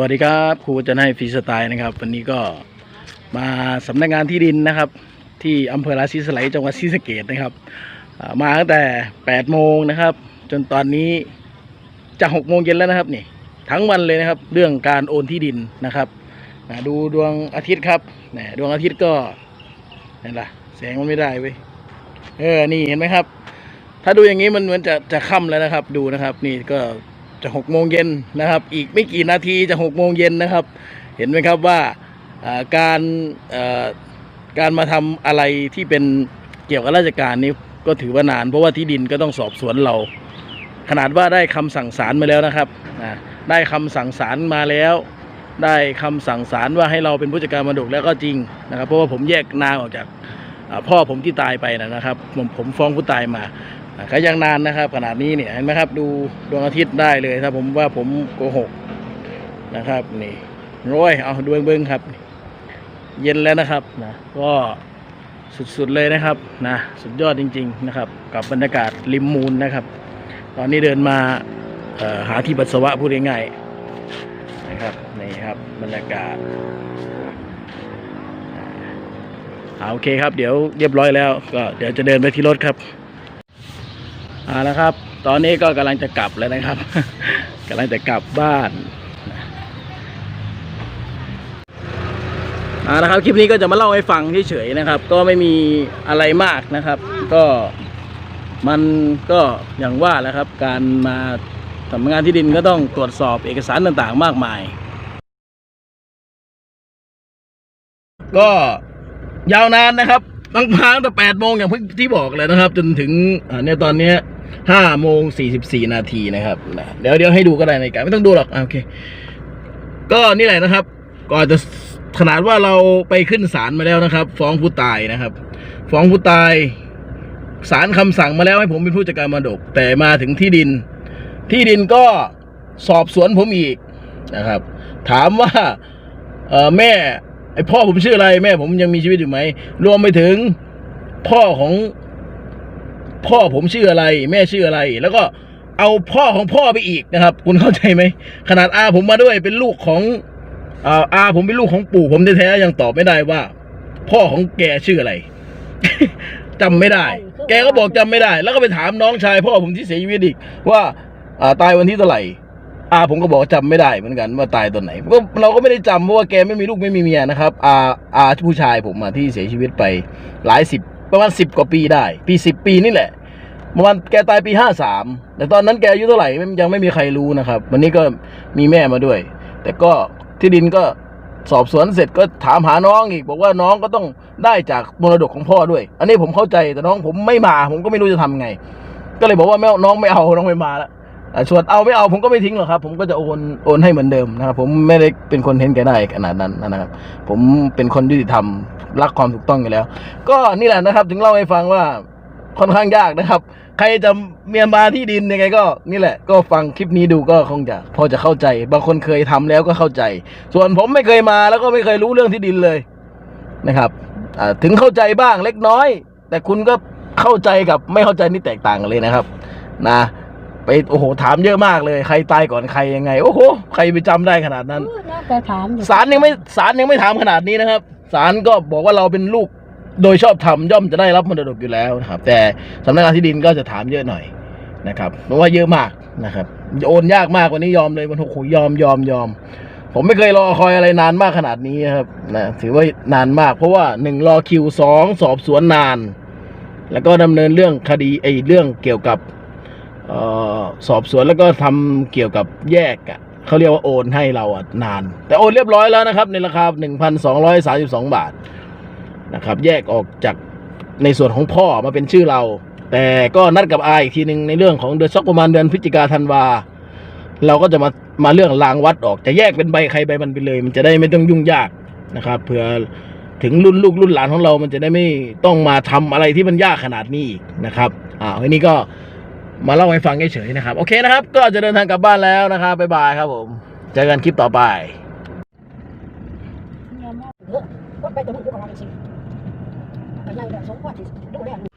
วัสดีครับครูจะให้ฟรีสไตล์นะครับ วันนี้ก็มาสำนักงานที่ดินนะครับ ที่อำเภอราศีสไลยจังหวัดศรีสะเกดนะครับ มาตั้งแต่8โมงนะครับ จนตอนนี้จะ6โมงเย็นแล้วนะครับนี่ทั้งวันเลยนะครับ เรื่องการโอนที่ดินนะครับดูดวงอาทิตย์ครับนี่ดวงอาทิตย์ก็นี่นละแสงมันไม่ได้เว้ยเออนี่เห็นไหมครับ ถ้าดูอย่างนี้มันเหมือนจะจะค่ำแล้วนะครับ ดูนะครับ นี่ก็ จะหกโมงเย็นนะครับ อีกไม่กี่นาทีจะหกโมงเย็นนะครับ เห็นไหมครับว่าการการมาทำอะไรที่เป็นเกี่ยวกับราชการนี้ก็ถือว่านาน เพราะว่าที่ดินก็ต้องสอบสวนเรา ขนาดว่าได้คำสั่งศาลมาแล้วนะครับได้คำสั่งศาลมาแล้ว ได้คำสั่งศาลว่าให้เราเป็นผู้จัดการมรดกแล้วก็จริงนะครับ เพราะว่าผมแยกนางออกจากพ่อผมที่ตายไปนะครับ ผมผมฟ้องผู้ตายมา ก็ยังนานนะครับขนาดนี้เนี่ยเห็นไหมครับ ดูดวงอาทิตย์ได้เลยถ้าผมว่าผมโกหกนะครับ นี่ร้อยเอาดูเบิ้งครับ เย็นแล้วนะครับนะก็สุดๆเลยนะครับนะสุดยอดจริง ๆนะครับ กับบรรยากาศริมมูลนะครับ ตอนนี้เดินมาหาที่ปัสสาวะพูดง่ายๆนะครับนี่ครับบรรยากาศเอาโอเคครับ เดี๋ยวเรียบร้อยแล้ว ก็เดี๋ยวจะเดินไปที่รถครับ เอาละครับ ตอนนี้ก็กำลังจะกลับแล้วนะครับกำลังจะกลับบ้านเอาละครับคลิปนี้ก็จะมาเล่าให้ฟังเฉยๆนะครับ ก็ไม่มีอะไรมากนะครับ ก็มันก็อย่างว่าแหล้วครับ การมาสำงานที่ดินก็ต้องตรวจสอบเอกสารต่างๆ มากมาย ก็ยาวนานนะครับตั้งพังแต่แปดโมงอย่างที่บอกเลยนะครับ จนถึงเนี่ยตอนเนี้ย ห้าโมงสี่สิบสี่นาทีนะครับนะเดี๋ยวเดี๋ยวให้ดูก็ได้ในการไม่ต้องดูหรอกโอเค ก็นี่แหละนะครับก่อนจะขนาดว่าเราไปขึ้นศาลมาแล้วนะครับ ฟ้องผู้ตายนะครับ ฟ้องผู้ตายศาลคำสั่งมาแล้วให้ผมเป็นผู้จัดการมรดก แต่มาถึงที่ดิน ที่ดินก็สอบสวนผมอีกนะครับ ถามว่าเออแม่ไอพ่อผมชื่ออะไรแม่ผมยังมีชีวิตอยู่ไหมรวมไปถึงพ่อของ พ่อผมชื่ออะไร แม่ชื่ออะไร แล้วก็เอาพ่อของพ่อไปอีกนะครับ คุณเข้าใจไหมขนาดอาผมมาด้วยเป็นลูกของอ่าอาผมเป็นลูกของปู่ผมแท้ๆยังตอบไม่ได้ว่า พ่อของแกชื่ออะไรจำไม่ได้ แกก็บอกจำไม่ได้ แล้วก็ไปถามน้องชายพ่อผมที่เสียชีวิตอีกว่าอ่าตายวันที่เท่าไหร่อาผมก็บอกว่าจำไม่ได้เหมือนกันว่าตายตอนไหนก็เราก็ไม่ได้จำเพราะว่าแกไม่มีลูกไม่มีเมียนะครับอาอาผู้ชายผมมาที่เสียชีวิตไปหลายสิบประมาณสิบกว่าปีได้ ปีสิบปีนี่แหละ ประมาณแกตายปีห้าสามแต่ตอนนั้นแกอายุเท่าไหร่ยังไม่มีใครรู้นะครับ วันนี้ก็มีแม่มาด้วย แต่ก็ที่ดินก็สอบสวนเสร็จก็ถามหาน้องอีก บอกว่าน้องก็ต้องได้จากมรดกของพ่อด้วย อันนี้ผมเข้าใจแต่น้องผมไม่มา ผมก็ไม่รู้จะทำไง ก็เลยบอกว่าแม่น้องไม่เอาน้องไม่มาแล้วอ่าส่วนเอาไม่เอาผมก็ไม่ทิ้งหรอกครับ ผมก็จะโอนโอนให้เหมือนเดิมนะครับผมไม่ได้เป็นคนเห็นแก่ได้ขนาดนั้นนะครับ ผมเป็นคนยุติธรรมรักความถูกต้องอยู่แล้ว ก็นี่แหละนะครับ ถึงเล่าให้ฟังว่า ค่อนข้างยากนะครับ ใครจะเมียนมาที่ดินยังไงก็นี่แหละ ก็ฟังคลิปนี้ดูก็คงจะพอจะเข้าใจ บางคนเคยทำแล้วก็เข้าใจ ส่วนผมไม่เคยมาแล้วก็ไม่เคยรู้เรื่องที่ดินเลยนะครับอ่าถึงเข้าใจบ้างเล็กน้อย แต่คุณก็เข้าใจกับไม่เข้าใจนี่แตกต่างกันเลยนะครับ นะไปโอ้โหถามเยอะมากเลย ใครตายก่อนใครยังไง โอ้โหใครไปจำได้ขนาดนั้นน่าจะถามอยู่ศาลยังไม่ศาลยังไม่ถามขนาดนี้นะครับศาลก็บอกว่าเราเป็นลูก โดยชอบธรรมย่อมจะได้รับมรดกอยู่แล้วนะครับ แต่สำนักงานที่ดินก็จะถามเยอะหน่อยนะครับเพราะว่าเยอะมากนะครับโอนยากมากกว่านี้ยอมเลยมันโอ้โหยอมยอมยอม ผมไม่เคยรอคอยอะไรนานมากขนาดนี้ครับนะถือว่านานมาก เพราะว่าหนึ่งรอคิวสองสอบสวนนาน แล้วก็ดำเนินเรื่องคดีไอ้เรื่องเกี่ยวกับออสอบสวนแล้วก็ทำเกี่ยวกับแยกอะเขาเรียกว่าโอนให้เราอะนาน แต่โอนเรียบร้อยแล้วนะครับ ในราคา 1,232 บาท นะครับ แยกออกจากในส่วนของพ่อมาเป็นชื่อเรา แต่ก็นัดกับอาอีกทีหนึ่งในเรื่องของเดือนสักประมาณเดือนพฤศจิกาธันวาเราก็จะมามาเรื่องรางวัดออกจะแยกเป็นใบใครใบมันไปเลย มันจะได้ไม่ต้องยุ่งยากนะครับเผื่อถึงรุ่นลูกรุ่นหลานของเรา มันจะได้ไม่ต้องมาทำอะไรที่มันยากขนาดนี้อีกนะครับอ่าทีนี้ก็มาเล่าให้ฟังเฉยๆนะครับ โอเคนะครับ ก็จะเดินทางกลับบ้านแล้วนะครับบ๊ายบายครับผมเจอกันคลิปต่อไป เงินว่